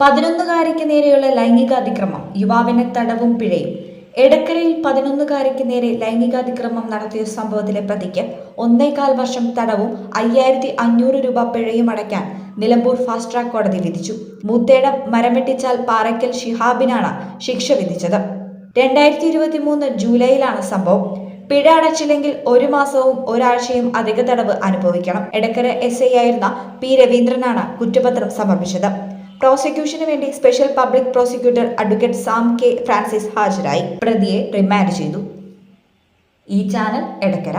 പതിനൊന്നുകാരിക്ക് നേരെയുള്ള ലൈംഗികാതിക്രമം യുവാവിന് തടവും പിഴയും. എടക്കരയിൽ പതിനൊന്നുകാരിക്ക് നേരെ ലൈംഗികാതിക്രമം നടത്തിയ സംഭവത്തിലെ പ്രതിക്ക് ഒന്നേകാൽ വർഷം തടവും അയ്യായിരത്തി അഞ്ഞൂറ് രൂപ പിഴയും അടയ്ക്കാൻ നിലമ്പൂർ ഫാസ്റ്റ് ട്രാക്ക് കോടതി വിധിച്ചു. മൂത്തേടം മരമെട്ടിച്ചാൽ പാറയ്ക്കൽ ഷിഹാബിനാണ് ശിക്ഷ വിധിച്ചത്. രണ്ടായിരത്തി ഇരുപത്തി മൂന്ന് ജൂലൈയിലാണ് സംഭവം. പിഴ അടച്ചില്ലെങ്കിൽ ഒരു മാസവും ഒരാഴ്ചയും അധിക തടവ് അനുഭവിക്കണം. എടക്കര എസ് ഐ ആയിരുന്ന പി രവീന്ദ്രനാണ് കുറ്റപത്രം സമർപ്പിച്ചത്. പ്രോസിക്യൂഷന് വേണ്ടി special public prosecutor advocate Sam K Francis ഹാജരായി പ്രതിയെ റിമാൻഡ് ചെയ്തു. ഈ channel Edakkara.